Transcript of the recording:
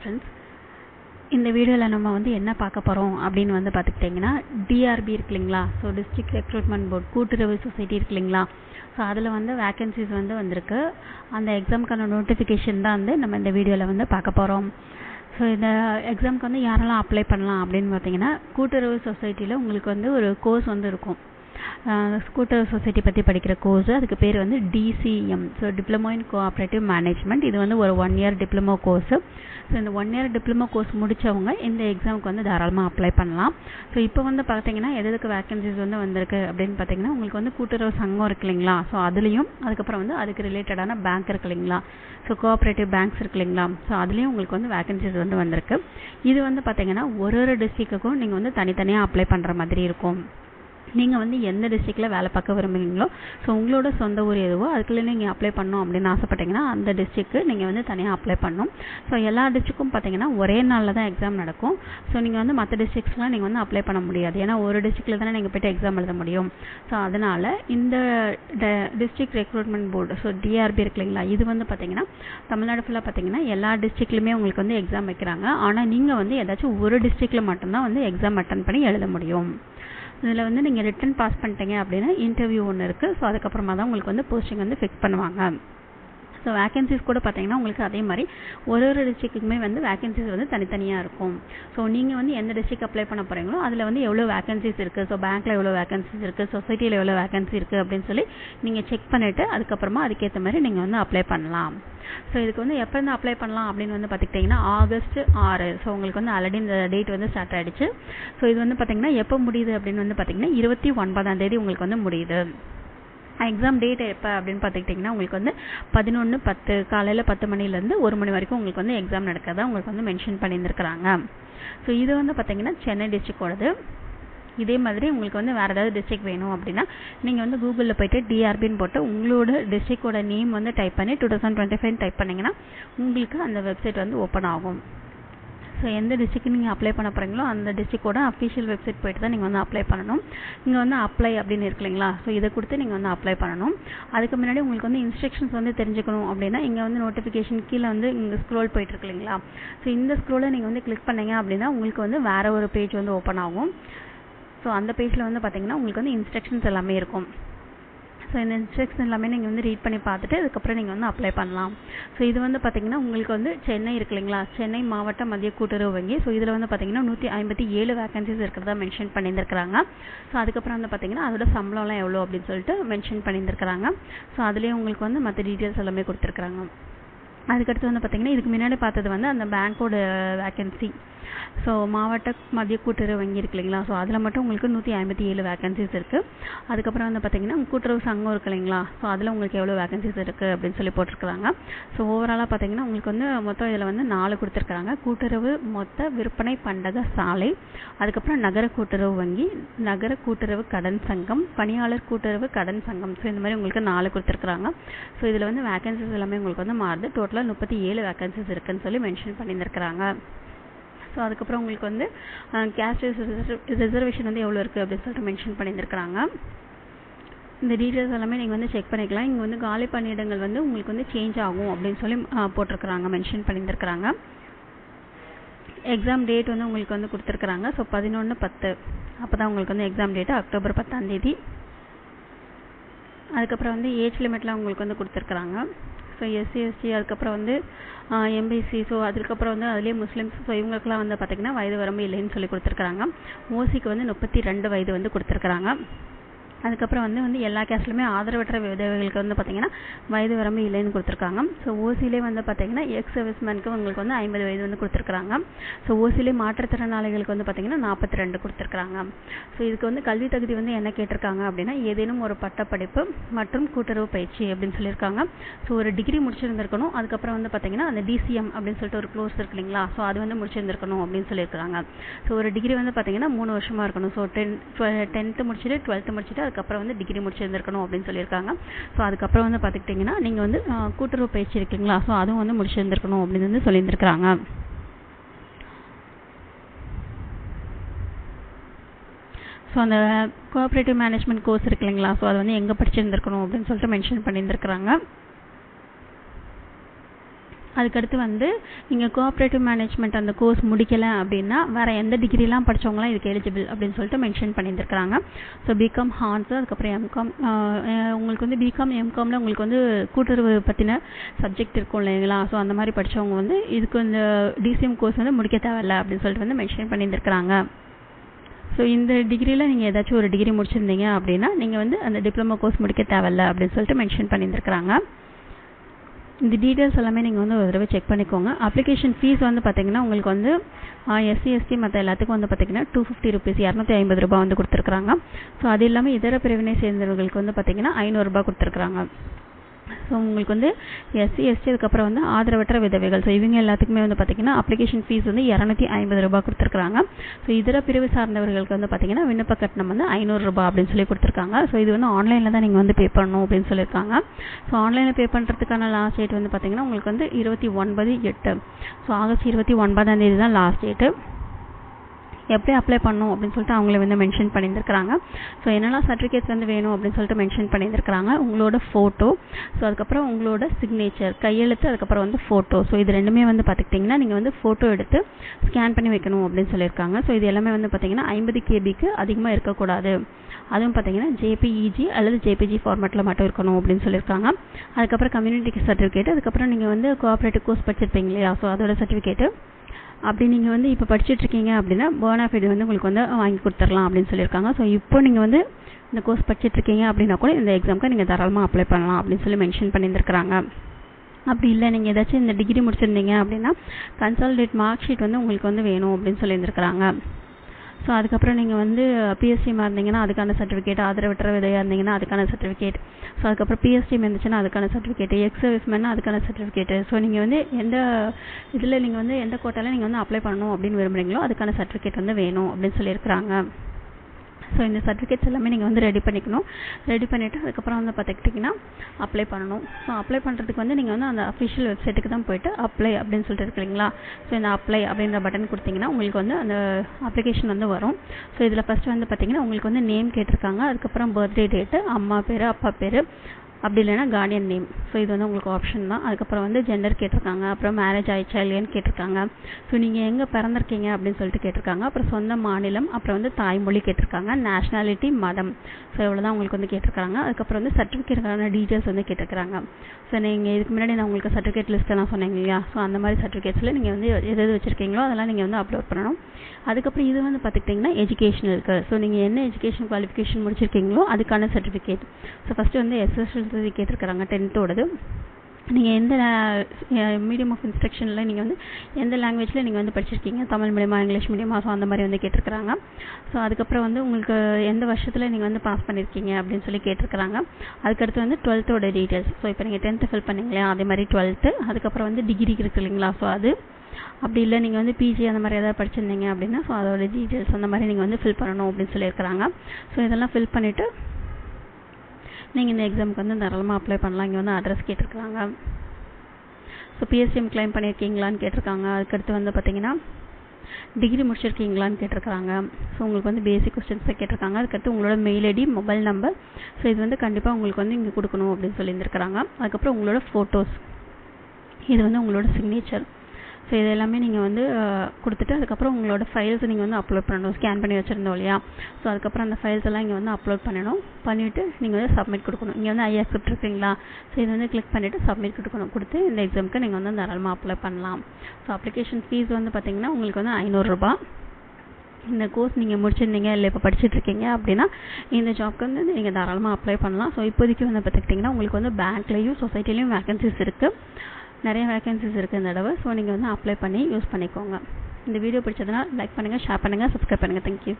Friends இந்த வீடியோவில் நம்ம வந்து என்ன பார்க்க போகிறோம் அப்படின்னு வந்து பார்த்துக்கிட்டிங்கன்னா டிஆர்பி இருக்கு இல்லைங்களா? ஸோ டிஸ்ட்ரிக்ட் ரெக்ரூட்மெண்ட் போர்ட் கூட்டுறவு சொசைட்டி இருக்கு இல்லைங்களா? ஸோ அதில் வந்து வேக்கன்சிஸ் வந்து வந்திருக்கு. அந்த எக்ஸாமுக்கான நோட்டிஃபிகேஷன் தான் வந்து நம்ம இந்த வீடியோவில் வந்து பார்க்க போகிறோம் ஸோ இந்த எக்ஸாமுக்கு வந்து யாரெல்லாம் அப்ளை பண்ணலாம் அப்படின்னு பார்த்தீங்கன்னா கூட்டுறவு சொசைட்டியில் உங்களுக்கு வந்து ஒரு கோர்ஸ் வந்து இருக்கும். ஸ்கூட்டர் சொசைட்டி பற்றி படிக்கிற கோர்ஸ் அதுக்கு பேர் வந்து DCM so diploma in cooperative management இது வந்து ஒரு one year diploma course so இந்த ஒன் இயர் டிப்ளமோ கோர்ஸ் முடித்தவங்க இந்த எக்ஸாமுக்கு வந்து தாராளமாக அப்ளை பண்ணலாம். ஸோ இப்போ வந்து பார்த்தீங்கன்னா எதுக்கு வேக்கன்சிஸ் வந்து வந்திருக்கு அப்படின்னு பார்த்தீங்கன்னா உங்களுக்கு வந்து கூட்டுறவு சங்கம் இருக்கு இல்லைங்களா? ஸோ அதுலேயும் அதுக்கப்புறம் வந்து அதுக்கு ரிலேட்டடான பேங்க் இருக்கு இல்லைங்களா? ஸோ கோஆப்ரேட்டிவ் பேங்க்ஸ் இருக்கு இல்லைங்களா? ஸோ அதுலேயும் உங்களுக்கு வந்து வேக்கன்சிஸ் வந்து வந்திருக்கு. இது வந்து பார்த்தீங்கன்னா ஒரு ஒரு டிஸ்ட்ரிக்ட்டுக்கும் நீங்கள் வந்து தனித்தனியாக அப்ளை பண்ணுற மாதிரி இருக்கும். நீங்கள் வந்து எந்த டிஸ்ட்ரிக்டில் வேலை பார்க்க விரும்புகிறீங்களோ ஸோ உங்களோட சொந்த ஊர் எதுவோ அதுக்குள்ளே நீங்கள் அப்ளை பண்ணணும் அப்படின்னு ஆசைப்பட்டீங்கன்னா அந்த டிஸ்ட்ரிக்கு நீங்கள் வந்து தனியாக அப்ளை பண்ணணும். ஸோ எல்லா டிஸ்ட்ரிக்கும் பார்த்தீங்கன்னா ஒரே நாளில் தான் எக்ஸாம் நடக்கும். ஸோ நீங்கள் வந்து மற்ற டிஸ்ட்ரிக்ஸ்லாம் நீங்கள் வந்து அப்ளை பண்ண முடியாது. ஏன்னா ஒரு டிஸ்ட்ரிக்டில் தானே நீங்கள் போய்ட்டு எக்ஸாம் எழுத முடியும். ஸோ அதனால் இந்த district recruitment board so DRB இருக்கு இல்லைங்களா இது வந்து பார்த்தீங்கன்னா தமிழ்நாடு ஃபுல்லாக பார்த்தீங்கன்னா எல்லா டிஸ்ட்ரிக்ட்லையுமே உங்களுக்கு வந்து எக்ஸாம் வைக்கிறாங்க. ஆனால் நீங்கள் வந்து ஏதாச்சும் ஒரு டிஸ்ட்ரிக்டில் மட்டும்தான் வந்து எக்ஸாம் அட்டன் பண்ணி எழுத முடியும். இதில் வந்து நீங்கள் ரிட்டன் பாஸ் பண்ணிட்டீங்க அப்படின்னா இன்டர்வியூ ஒன்று இருக்குது ஸோ அதுக்கப்புறமா தான் உங்களுக்கு வந்து போஸ்டிங் வந்து ஃபிக்ஸ் பண்ணுவாங்க. ஸோ வேகன்சிஸ் கூட பார்த்தீங்கன்னா உங்களுக்கு அதே மாதிரி ஒரு ஒரு டிஸ்ட்ரிக்ட்டுக்குமே வந்து வேகன்சிஸ் வந்து தனித்தனியாக இருக்கும். ஸோ நீங்கள் வந்து எந்த டிஸ்ட்ரிக் அப்ளை பண்ண போகிறீங்களோ அதில் வந்து எவ்வளோ வேகன்சிஸ் இருக்குது ஸோ பேங்க்கில் எவ்வளோ வேகன்சிஸ் இருக்குது சொசைட்டியில் எவ்வளோ வேகன்சி இருக்குது அப்படின்னு சொல்லி நீங்கள் செக் பண்ணிவிட்டு அதுக்கப்புறமா அதுக்கேற்ற மாதிரி நீங்கள் வந்து அப்ளை பண்ணலாம். ஸோ இதுக்கு வந்து எப்போ இருந்து அப்ளை பண்ணலாம் அப்படின்னு வந்து பார்த்துக்கிட்டிங்கன்னா ஆகஸ்ட் ஆறு. ஸோ உங்களுக்கு வந்து ஆல்ரெடி இந்த டேட் வந்து ஸ்டார்ட் ஆகிடுச்சு ஸோ இது வந்து பார்த்திங்கன்னா எப்போ முடியுது அப்படின்னு வந்து பார்த்திங்கன்னா இருபத்தி ஒன்பதாம் தேதி உங்களுக்கு வந்து முடியுது. எக்ஸாம் டேட் எப்போ அப்படின்னு பார்த்துக்கிட்டிங்கன்னா உங்களுக்கு வந்து பதினொன்று பத்து காலையில் பத்து மணிலேருந்து ஒரு மணி வரைக்கும் உங்களுக்கு வந்து எக்ஸாம் நடக்கிறதா உங்களுக்கு வந்து மென்ஷன் பண்ணியிருந்துருக்குறாங்க. ஸோ இது வந்து பார்த்திங்கன்னா சென்னை டிஸ்ட்ரிக்டோடது இதே மாதிரி உங்களுக்கு வந்து வேறு ஏதாவது டிஸ்ட்ரிக் வேணும் அப்படின்னா நீங்கள் வந்து கூகுளில் போய்ட்டு டிஆர்பின்னு போட்டு உங்களோட டிஸ்ட்ரிக்டோட நேம் வந்து டைப் பண்ணி two thousand twenty five type பண்ணிங்கன்னா உங்களுக்கு அந்த வெப்சைட் வந்து ஓப்பன் ஆகும். ஸோ எந்த டிஸ்ட்ரிக்கு நீங்கள் அப்ளை பண்ண போகிறீங்களோ அந்த டிஸ்ட்ரிக்டோட அஃபிஷியல் வெப்சைட் போய்ட்டு தான் நீங்கள் வந்து அப்ளை பண்ணணும். இங்கே வந்து அப்ளை அப்படின்னு இருக்கு இல்லைங்களா? ஸோ இதை கொடுத்து நீங்கள் வந்து அப்ளை பண்ணணும். அதுக்கு முன்னாடி உங்களுக்கு வந்து இன்ஸ்ட்ரக்ஷன்ஸ் வந்து தெரிஞ்சுக்கணும் அப்படின்னா இங்கே வந்து நோட்டிஃபிகேஷன் கீழே வந்து இங்கே ஸ்க்ரோல் போயிட்டு இருக்கு இல்லைங்களா? ஸோ இந்த ஸ்க்ரோலை நீங்கள் வந்து கிளிக் பண்ணீங்க அப்படின்னா உங்களுக்கு வந்து வேறு ஒரு பேஜ் வந்து ஓப்பன் ஆகும். ஸோ அந்த பேஜில் வந்து பார்த்தீங்கன்னா உங்களுக்கு வந்து இன்ஸ்ட்ரக்ஷன்ஸ் எல்லாமே இருக்கும். ஸோ இந்த இன்ஸ்ட்ரக்ஷன் எல்லாமே நீங்கள் வந்து ரீட் பண்ணி பார்த்துட்டு அதுக்கப்புறம் நீங்கள் வந்து அப்ளை பண்ணலாம். ஸோ இது வந்து பார்த்தீங்கன்னா உங்களுக்கு வந்து சென்னை இருக்கு இல்லைங்களா? சென்னை மாவட்ட மத்திய கூட்டுறவு வங்கி. ஸோ இதில் வந்து பார்த்தீங்கன்னா நூற்றி ஐம்பத்தி ஏழு வேகன்சிஸ் இருக்கிறதா மென்ஷன் பண்ணியிருந்திருக்கிறாங்க. ஸோ அதுக்கப்புறம் வந்து பார்த்தீங்கன்னா அதோட சம்பளம்லாம் எவ்வளோ அப்படின்னு சொல்லிட்டு மென்ஷன் பண்ணியிருந்திருக்கிறாங்க. ஸோ அதுலேயே உங்களுக்கு வந்து மற்ற டீட்டெயில்ஸ் எல்லாமே கொடுத்துருக்குறாங்க. அதுக்கடுத்து வந்து பார்த்தீங்கன்னா இதுக்கு முன்னாடி பார்த்தது வந்து அந்த பேங்க்கோட வேக்கன்சி ஸோ மாவட்ட மத்திய கூட்டுறவு வங்கி இருக்கு இல்லைங்களா? ஸோ அதில் மட்டும் உங்களுக்கு நூற்றி ஐம்பத்தி ஏழு வேகன்சிஸ் இருக்குது அதுக்கப்புறம் வந்து பார்த்தீங்கன்னா கூட்டுறவு சங்கம் இருக்கு இல்லைங்களா? ஸோ அதில் உங்களுக்கு எவ்வளோ வேகன்சிஸ் இருக்குது அப்படின்னு சொல்லி போட்டிருக்கிறாங்க. ஸோ ஓவராலாக பார்த்தீங்கன்னா உங்களுக்கு வந்து மொத்தம் இதில் வந்து நாலு கொடுத்துருக்காங்க கூட்டுறவு மொத்த விற்பனை பண்டக சாலை அதுக்கப்புறம் நகர கூட்டுறவு வங்கி நகர கூட்டுறவு கடன் சங்கம் பணியாளர் கூட்டுறவு கடன் சங்கம். ஸோ இந்த மாதிரி உங்களுக்கு நாலு கொடுத்துருக்குறாங்க. ஸோ இதில் வந்து வேகன்சிஸ் எல்லாமே உங்களுக்கு வந்து மாறுது. டோட்டலாக முப்பத்தி ஏழு வேகன்சிஸ் இருக்குன்னு சொல்லி மென்ஷன் பண்ணியிருக்கிறாங்க ஸோ அதுக்கப்புறம் உங்களுக்கு வந்து கேஸ்ட் ரிசர்வேஷன் வந்து எவ்வளோ இருக்குது அப்படின்னு சொல்லிட்டு மென்ஷன் பண்ணியிருக்கிறாங்க இந்த டீட்டெயில்ஸ் எல்லாமே நீங்கள் வந்து செக் பண்ணிக்கலாம். இங்கே வந்து காலி பணியிடங்கள் வந்து உங்களுக்கு வந்து சேஞ்ச் ஆகும் அப்படின்னு சொல்லி போட்டிருக்கிறாங்க மென்ஷன் பண்ணியிருக்கிறாங்க எக்ஸாம் டேட் வந்து உங்களுக்கு வந்து கொடுத்துருக்குறாங்க. ஸோ பதினொன்று பத்து. அப்போ தான் உங்களுக்கு வந்து எக்ஸாம் டேட்டு அக்டோபர் பத்தாம் தேதி. அதுக்கப்புறம் வந்து ஏஜ் லிமிட்லாம் உங்களுக்கு வந்து கொடுத்துருக்குறாங்க. ஸோ எஸ்சி எஸ்டி அதுக்கப்புறம் வந்து எம்பிசி ஸோ அதுக்கப்புறம் வந்து அதுலேயே முஸ்லீம்ஸ் ஸோ இவங்களுக்குலாம் வந்து பார்த்திங்கன்னா வயது வரம்பு இல்லைன்னு சொல்லி கொடுத்துருக்குறாங்க. ஓசிக்கு வந்து முப்பத்தி ரெண்டு வயது வந்து கொடுத்துருக்குறாங்க. அதுக்கப்புறம் வந்து வந்து எல்லா கேஸ்ட்லையுமே ஆதரவற்ற விதவைகளுக்கு வந்து பார்த்தீங்கன்னா வயது வரம்பு இல்லைன்னு கொடுத்துருக்காங்க. ஸோ ஓசிலே வந்து பார்த்தீங்கன்னா எக்ஸ் சர்வீஸ்மேனுக்கு உங்களுக்கு வந்து ஐம்பது வயது வந்து கொடுத்துருக்காங்க ஸோ ஓசிலே மாற்றுத்திறனாளிகளுக்கு வந்து பார்த்தீங்கன்னா நாற்பத்தி ரெண்டு கொடுத்துருக்காங்க ஸோ இதுக்கு வந்து கல்வி தகுதி வந்து என்ன கேட்டிருக்காங்க அப்படின்னா ஏதேனும் ஒரு பட்டப்படிப்பு மற்றும் கூட்டுறவு பயிற்சி அப்படின்னு சொல்லியிருக்காங்க. ஸோ ஒரு டிகிரி முடிச்சிருந்திருக்கணும். அதுக்கப்புறம் வந்து பார்த்தீங்கன்னா அந்த டிசிஎம் அப்படின்னு சொல்லிட்டு ஒரு க்ளோஸ் இருக்கு இல்லைங்களா? ஸோ அது வந்து முடிச்சிருந்திருக்கணும் அப்படின்னு சொல்லியிருக்காங்க ஸோ ஒரு டிகிரி வந்து பார்த்திங்கன்னா மூணு வருஷமாக இருக்கணும். ஸோ டென் டென்த்து முடிச்சுட்டு டுவெல்த்து முடிச்சுட்டு அதுக்கப்புறம் வந்து டிகிரி முடிச்சிருந்திருக்கணும் அப்படின்னு சொல்லியிருக்காங்க. ஸோ அதுக்கப்புறம் வந்து பார்த்துக்கிட்டிங்கன்னா நீங்கள் வந்து கூட்டுறவு பயிற்சி இருக்கீங்களா? ஸோ அதுவும் வந்து முடிச்சிருந்திருக்கணும் அப்படின்னு வந்து சொல்லியிருந்திருக்கிறாங்க. ஸோ அந்த கோஆப்ரேட்டிவ் மேனேஜ்மெண்ட் கோர்ஸ் இருக்கு இல்லைங்களா? ஸோ அது வந்து எங்கே படிச்சிருந்திருக்கணும் அப்படின்னு சொல்லிட்டு மென்ஷன் பண்ணியிருந்திருக்கிறாங்க. அதுக்கடுத்து வந்து நீங்கள் கோஆப்ரேட்டிவ் மேனேஜ்மெண்ட் அந்த கோர்ஸ் முடிக்கலை அப்படின்னா வேறு எந்த டிகிரிலாம் படித்தவங்களாம் இதுக்கு எலிஜிபிள் அப்படின்னு சொல்லிட்டு மென்ஷன் பண்ணியிருக்கிறாங்க ஸோ பிகாம் ஹான்ஸு அதுக்கப்புறம் எம்காம் உங்களுக்கு வந்து பிகாம் எம்காமில் உங்களுக்கு வந்து கூட்டுறவு பற்றின சப்ஜெக்ட் இருக்கும் இல்லைங்களா? ஸோ அந்த மாதிரி படித்தவங்க வந்து இதுக்கு இந்த டிசிஎம் கோர்ஸ் வந்து முடிக்க தேவையில்ல அப்படின்னு சொல்லிட்டு வந்து மென்ஷன் பண்ணியிருந்துருக்காங்க ஸோ இந்த டிகிரியில் நீங்கள் ஏதாச்சும் ஒரு டிகிரி முடிச்சிருந்தீங்க அப்படின்னா நீங்கள் வந்து அந்த டிப்ளமோ கோர்ஸ் முடிக்க தேவையில்ல அப்படின்னு சொல்லிட்டு மென்ஷன் பண்ணியிருந்துருக்காங்க இந்த டீட்டெயில்ஸ் எல்லாமே நீங்கள் வந்து ஒரு தடவை செக் பண்ணிக்கோங்க. அப்ளிகேஷன் ஃபீஸ் வந்து பார்த்தீங்கன்னா உங்களுக்கு வந்து எஸ்சி எஸ்டி மற்ற எல்லாத்துக்கும் வந்து பார்த்தீங்கன்னா டூ ஃபிஃப்டி ருபீஸ் இரநூத்தி ஐம்பது ரூபாய் வந்து கொடுத்துருக்குறாங்க. ஸோ அது இல்லாமல் இதர பிரிவினை சேர்ந்தவர்களுக்கு வந்து பார்த்தீங்கன்னா ஐநூறுரூபா கொடுத்துருக்குறாங்க. ஸோ உங்களுக்கு வந்து எஸ்சி எஸ்டி அதுக்கப்புறம் வந்து ஆதரவற்ற விதவைகள். ஸோ இவங்க எல்லாத்துக்குமே வந்து பார்த்தீங்கன்னா அப்ளிகேஷன் ஃபீஸ் வந்து இரநூத்தி ஐம்பது ரூபாய் கொடுத்துருக்காங்க ஸோ இதர பிரிவு சார்ந்தவர்களுக்கு வந்து பார்த்தீங்கன்னா விண்ணப்ப கட்டணம் வந்து ஐநூறுரூபா அப்படின்னு சொல்லி கொடுத்துருக்காங்க. ஸோ இது வந்து ஆன்லைனில் தான் நீங்கள் வந்து பே பண்ணணும் அப்படின்னு சொல்லியிருக்காங்க. ஸோ ஆன்லைனில் பே பண்ணுறதுக்கான லாஸ்ட் டேட் வந்து பார்த்தீங்கன்னா உங்களுக்கு வந்து இருபத்தி ஒன்பது எட்டு. ஸோ ஆகஸ்ட் இருபத்தி ஒன்பதாம் தேதி தான் லாஸ்ட் டேட்டு எப்படி அப்ளை பண்ணணும் அப்படின்னு சொல்லிட்டு அவங்களே வந்து மென்ஷன் பண்ணியிருக்கிறாங்க ஸோ என்னெல்லாம் சர்டிஃபிகேட்ஸ் வந்து வேணும் அப்படின்னு சொல்லிட்டு மென்ஷன் பண்ணியிருக்கிறாங்க உங்களோட ஃபோட்டோ ஸோ அதுக்கப்புறம் உங்களோட சிக்னேச்சர் கையெழுத்து அதுக்கப்புறம் வந்து ஃபோட்டோ ஸோ இது ரெண்டுமே வந்து பார்த்துக்கிட்டிங்கன்னா நீங்கள் வந்து ஃபோட்டோ எடுத்து ஸ்கேன் பண்ணி வைக்கணும் அப்படின்னு சொல்லியிருக்காங்க. ஸோ இது எல்லாமே வந்து பார்த்தீங்கன்னா ஐம்பது கேபிக்கு அதிகமாக இருக்கக்கூடாது. அதுவும் பார்த்தீங்கன்னா ஜேபிஇஜி அல்லது ஜேபிஜி ஃபார்மேட்டில் மட்டும் இருக்கணும் அப்படின்னு சொல்லியிருக்காங்க. அதுக்கப்புறம் கம்யூனிட்டி சர்டிஃபிகேட் அதுக்கப்புறம் நீங்கள் வந்து கோஆப்ரேட்டிவ் கோர்ஸ் படிச்சிருப்பீங்க இல்லையா? ஸோ அதோட சர்டிஃபிகேட்டு அப்படி நீங்கள் வந்து இப்போ படிச்சுட்டு இருக்கீங்க அப்படின்னா போனாஃபைடு வந்து உங்களுக்கு வந்து வாங்கி கொடுத்துடலாம் அப்படின்னு சொல்லியிருக்காங்க. ஸோ இப்போ நீங்கள் வந்து இந்த கோர்ஸ் படிச்சுட்டு இருக்கீங்க அப்படின்னா கூட இந்த எக்ஸாமுக்கு நீங்கள் தாராளமாக அப்ளை பண்ணலாம் அப்படின்னு சொல்லி மென்ஷன் பண்ணியிருந்துருக்காங்க அப்படி இல்லை நீங்கள் ஏதாச்சும் இந்த டிகிரி முடிச்சிருந்தீங்க அப்படின்னா கன்சால்டேட் மார்க் ஷீட் வந்து உங்களுக்கு வந்து வேணும் அப்படின்னு சொல்லியிருந்திருக்கிறாங்க. ஸோ அதுக்கப்புறம் நீங்கள் வந்து பிஎஸ்டிமாக இருந்தீங்கன்னா அதுக்கான சர்டிஃபிகேட் ஆதரவற்ற விதையாக இருந்தீங்கன்னா அதுக்கான சர்டிஃபிகேட் ஸோ அதுக்கப்புறம் பிஎஸ்டிஎம் இருந்துச்சுன்னா அதுக்கான சர்டிஃபிகேட் எக்ஸ் சர்வீஸ்மேனா அதுக்கான சர்டிஃபிகேட் ஸோ நீங்கள் வந்து எந்த இதில் நீங்கள் வந்து எந்த கோட்டாவில் நீங்கள் வந்து அப்ளை பண்ணணும் அப்படின்னு விரும்புகிறீங்களோ அதுக்கான சர்டிஃபிகேட் வந்து வேணும் அப்படின்னு சொல்லியிருக்கிறாங்க. ஸோ இந்த சர்டிஃபிகேட்ஸ் எல்லாமே நீங்கள் வந்து ரெடி பண்ணிக்கணும். ரெடி பண்ணிவிட்டு அதுக்கப்புறம் வந்து பார்த்துக்கிட்டிங்கன்னா அப்ளை பண்ணணும். ஸோ அப்ளை பண்ணுறதுக்கு வந்து நீங்கள் வந்து அந்த அஃபிஷியல் வெப்சைட்டுக்கு தான் போயிட்டு அப்ளை அப்படின்னு சொல்லிட்டு இருக்கீங்களா ஸோ இந்த அப்ளை அப்படின்ற பட்டன் கொடுத்தீங்கன்னா உங்களுக்கு வந்து அந்த அப்ளிகேஷன் வந்து வரும். ஸோ இதில் ஃபஸ்ட்டு வந்து பார்த்தீங்கன்னா உங்களுக்கு வந்து நேம் கேட்டிருக்காங்க. அதுக்கப்புறம் பர்த்டே டேட்டு அம்மா பேர் அப்பா பேர் அப்படி இல்லைன்னா கார்டியன் நேம் ஸோ இது வந்து உங்களுக்கு ஆப்ஷன் தான். அதுக்கப்புறம் வந்து ஜெண்டர் கேட்டிருக்காங்க. அப்புறம் மேரேஜ் ஆயிடுச்சா இல்லையான்னு கேட்டிருக்காங்க. ஸோ நீங்கள் எங்கே பிறந்திருக்கீங்க அப்படின்னு சொல்லிட்டு கேட்டிருக்காங்க. அப்புறம் சொந்த மாநிலம் அப்புறம் வந்து தாய்மொழி கேட்டிருக்காங்க. நேஷ்னாலிட்டி மதம். ஸோ இவ்வளோ தான் உங்களுக்கு வந்து கேட்டிருக்காங்க. அதுக்கப்புறம் வந்து சர்டிஃபிகேட்டுக்கான டீட்டெயில்ஸ் வந்து கேட்டிருக்காங்க ஸோ நீங்கள் இதுக்கு முன்னாடி நான் உங்களுக்கு சர்டிஃபிகேட் லிஸ்ட்டெல்லாம் சொன்னீங்க இல்லையா? ஸோ அந்த மாதிரி சர்டிஃபிகேட்ஸில் நீங்கள் வந்து எது எது வச்சுருக்கீங்களோ அதெல்லாம் நீங்கள் வந்து அப்லோட் பண்ணணும். அதுக்கப்புறம் இது வந்து பார்த்துக்கிட்டிங்கன்னா எஜுகேஷனலுக்கு ஸோ நீங்கள் என்ன எஜுகேஷன் குவாலிஃபிகேஷன் முடிச்சிருக்கீங்களோ அதுக்கான சர்டிஃபிகேட் ஸோ ஃபஸ்ட்டு வந்து எஸ்எஸ்எல் கேட்டிருக்கிறாங்க டென்த்தோடது நீங்கள் எந்த மீடியம் ஆஃப் இன்ஸ்ட்ரக்ஷனில் நீங்கள் வந்து எந்த லாங்குவேஜில் நீங்கள் வந்து படிச்சிருக்கீங்க? தமிழ் மீடியமா இங்கிலீஷ் மீடியமா ஸோ அந்த மாதிரி வந்து கேட்டிருக்கிறாங்க. ஸோ அதுக்கப்புறம் வந்து உங்களுக்கு எந்த வருஷத்தில் நீங்கள் வந்து பாஸ் பண்ணியிருக்கீங்க அப்படின்னு சொல்லி கேட்டிருக்கிறாங்க. அதுக்கடுத்து வந்து டுவெல்த்தோட டீட்டெயில்ஸ் ஸோ இப்போ நீங்கள் டென்த்து ஃபில் பண்ணீங்களா அதே மாதிரி டுவெல்த்து அதுக்கப்புறம் வந்து டிகிரி இருக்கு இல்லைங்களா? ஸோ அது. அப்படி இல்லை நீங்கள் வந்து பிஜி அந்த மாதிரி ஏதாவது படிச்சிருந்தீங்க அப்படின்னா ஸோ அதோட டீட்டெயில்ஸ் அந்த மாதிரி நீங்கள் வந்து ஃபில் பண்ணணும் அப்படின்னு சொல்லியிருக்கிறாங்க. ஸோ இதெல்லாம் ஃபில் பண்ணிவிட்டு நீங்கள் இந்த எக்ஸாமுக்கு வந்து தாராளமாக அப்ளை பண்ணலாம். இங்கே வந்து அட்ரஸ் கேட்டிருக்காங்க. ஸோ பிஎஸ்சிஎம் கிளைம் பண்ணியிருக்கீங்களான்னு கேட்டிருக்காங்க. அதுக்கடுத்து வந்து பார்த்தீங்கன்னா டிகிரி முடிச்சிருக்கீங்களான்னு கேட்டிருக்காங்க. ஸோ உங்களுக்கு வந்து பேசிக் கொஸ்டின்ஸை கேட்டிருக்காங்க. அதுக்கடுத்து உங்களோட mail ID mobile number so இது வந்து கண்டிப்பாக உங்களுக்கு வந்து இங்கே கொடுக்கணும் அப்படின்னு சொல்லியிருந்துருக்காங்க அதுக்கப்புறம் உங்களோட ஃபோட்டோஸ் இது வந்து உங்களோட சிக்னேச்சர் ஸோ இது எல்லாமே நீங்கள் வந்து கொடுத்துட்டு அதுக்கப்புறம் உங்களோட ஃபைல்ஸ் நீங்கள் வந்து அப்லோட் பண்ணணும். ஸ்கேன் பண்ணி வச்சுருந்தோம் இல்லையா? ஸோ அதுக்கப்புறம் அந்த ஃபைல்ஸ் எல்லாம் இங்கே வந்து அப்லோட் பண்ணணும் பண்ணிவிட்டு நீங்கள் வந்து சப்மிட் கொடுக்கணும். இங்கே வந்து ஐ அக்செப்ட் இருக்கீங்களா? ஸோ இது வந்து கிளிக் பண்ணிவிட்டு சப்மிட் கொடுக்கணும். கொடுத்து இந்த எக்ஸாமுக்கு நீங்கள் வந்து தாராளமாக அப்ளை பண்ணலாம். ஸோ அப்ளிகேஷன் ஃபீஸ் வந்து பார்த்தீங்கன்னா உங்களுக்கு வந்து ஐநூறுரூபா இந்த கோர்ஸ் நீங்கள் முடிச்சிருந்தீங்க இல்லை இப்போ படிச்சுட்டு இருக்கீங்க அப்படின்னா இந்த ஜாப்க்கு வந்து நீங்கள் தாராளமாக அப்ளை பண்ணலாம். ஸோ இப்போதைக்கு வந்து பார்த்துக்கிட்டிங்கன்னா உங்களுக்கு வந்து பேங்க்லேயும் சொசைட்டிலையும் வேகன்சிஸ் இருக்குது நிறைய வேகன்சிஸ் இருக்குது இந்த தடவை. ஸோ நீங்கள் வந்து அப்ளை பண்ணி யூஸ் பண்ணிக்கோங்க. இந்த வீடியோ பிடிச்சதுனால் லைக் பண்ணுங்கள் ஷேர் பண்ணுங்கள் சப்ஸ்கிரைப் பண்ணுங்கள் தேங்க்யூ